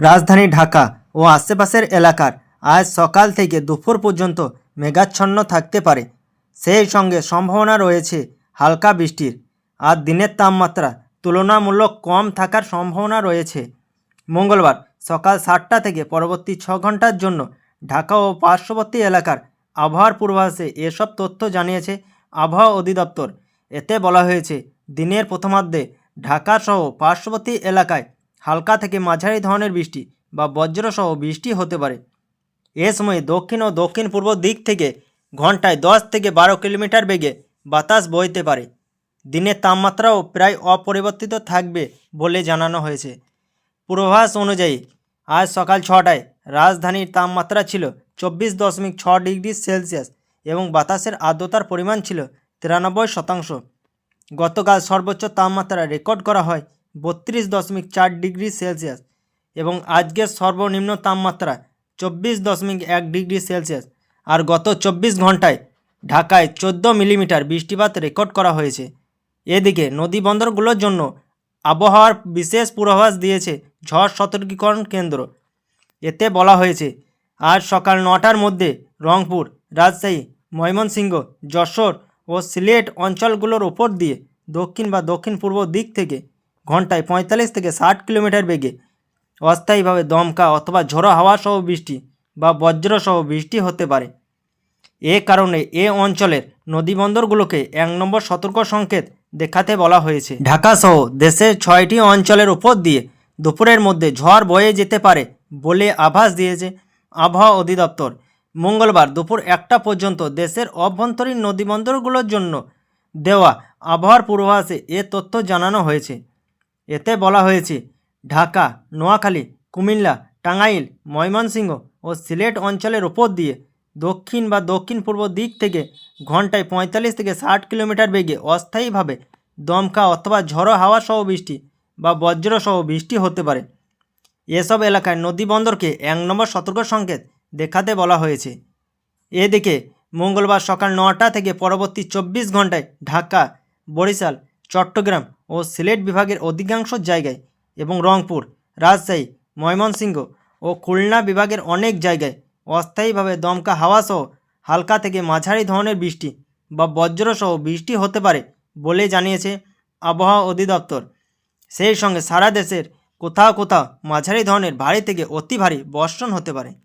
রাজধানী ঢাকা ও আশেপাশের এলাকার আজ সকাল থেকে দুপুর পর্যন্ত মেঘাচ্ছন্ন থাকতে পারে। সেই সঙ্গে সম্ভাবনা রয়েছে হালকা বৃষ্টির। আর দিনের তাপমাত্রা তুলনামূলক কম থাকার সম্ভাবনা রয়েছে। মঙ্গলবার সকাল সাতটা থেকে পরবর্তী ছ ঘণ্টার জন্য ঢাকা ও পার্শ্ববর্তী এলাকার আবহাওয়ার পূর্বাভাসে এসব তথ্য জানিয়েছে আবহাওয়া অধিদপ্তর। এতে বলা হয়েছে, দিনের প্রথমার্ধে ঢাকাসহ পার্শ্ববর্তী এলাকায় হালকা থেকে মাঝারি ধরনের বৃষ্টি বা বজ্রসহ বৃষ্টি হতে পারে। এ সময় দক্ষিণ ও দক্ষিণ পূর্ব দিক থেকে ঘন্টায় দশ থেকে বারো কিলোমিটার বেগে বাতাস বইতে পারে। দিনের তাপমাত্রাও প্রায় অপরিবর্তিত থাকবে বলে জানানো হয়েছে। পূর্বাভাস অনুযায়ী, আজ সকাল ছটায় রাজধানীর তাপমাত্রা ছিল চব্বিশ দশমিক ছ ডিগ্রি সেলসিয়াস এবং বাতাসের আর্দ্রতার পরিমাণ ছিল তিরানব্বই শতাংশ। গতকাল সর্বোচ্চ তাপমাত্রা রেকর্ড করা হয় বত্রিশ দশমিক চার ডিগ্রি সেলসিয়াস এবং আজকের সর্বনিম্ন তাপমাত্রা চব্বিশ দশমিক এক ডিগ্রি সেলসিয়াস আর গত চব্বিশ ঘন্টায় ঢাকায় চোদ্দ মিলিমিটার বৃষ্টিপাত রেকর্ড করা হয়েছে। এদিকে নদী বন্দরগুলোর জন্য আবহাওয়ার বিশেষ পূর্বাভাস দিয়েছে ঝড় সতর্কীকরণ কেন্দ্র। এতে বলা হয়েছে, আজ সকাল নটার মধ্যে রংপুর, রাজশাহী, ময়মনসিংহ, যশোর ও সিলেট অঞ্চলগুলোর ওপর দিয়ে দক্ষিণ বা দক্ষিণ পূর্ব দিক থেকে ঘন্টায় পঁয়তাল্লিশ থেকে ষাট কিলোমিটার বেগে। অস্থায়ীভাবে দমকা অথবা ঝোড়ো হাওয়া সহ বৃষ্টি বা বজ্রসহ বৃষ্টি হতে পারে। এ কারণে এ অঞ্চলের নদীবন্দরগুলোকে এক নম্বর সতর্ক সংকেত দেখাতে বলা হয়েছে। ঢাকাসহ দেশের ছয়টি অঞ্চলের উপর দিয়ে দুপুরের মধ্যে ঝড় বয়ে যেতে পারে বলে আভাস দিয়েছে আবহাওয়া অধিদপ্তর। মঙ্গলবার দুপুর একটা পর্যন্ত দেশের অভ্যন্তরীণ নদীবন্দরগুলোর জন্য দেওয়া আবহাওয়ার পূর্বাভাসে এ তথ্য জানানো হয়েছে। এতে বলা হয়েছে, ঢাকা, নোয়াখালী, কুমিল্লা, টাঙ্গাইল, ময়মনসিংহ ও সিলেট অঞ্চলের ওপর দিয়ে দক্ষিণ বা দক্ষিণ পূর্ব দিক থেকে ঘন্টায় পঁয়তাল্লিশ থেকে ষাট কিলোমিটার বেগে অস্থায়ীভাবে দমকা অথবা ঝড়ো হাওয়া সহ বৃষ্টি বা বজ্র সহ বৃষ্টি হতে পারে। এসব এলাকায় নদী বন্দরকে এক নম্বর সতর্ক সংকেত দেখাতে বলা হয়েছে। এদিকে মঙ্গলবার সকাল নটা থেকে পরবর্তী চব্বিশ ঘন্টায় ঢাকা, বরিশাল চট্টগ্রাম ও সিলেট বিভাগের অধিকাংশ জায়গায় এবং রংপুর, রাজশাহী, ময়মনসিংহ ও খুলনা বিভাগের অনেক জায়গায় অস্থায়ীভাবে দমকা হাওয়াসহ হালকা থেকে মাঝারি ধরনের বৃষ্টি বা বজ্রসহ বৃষ্টি হতে পারে বলে জানিয়েছে আবহাওয়া অধিদপ্তর। সেই সঙ্গে সারা দেশের কোথাও কোথাও মাঝারি ধরনের ভারী থেকে অতি ভারী বর্ষণ হতে পারে।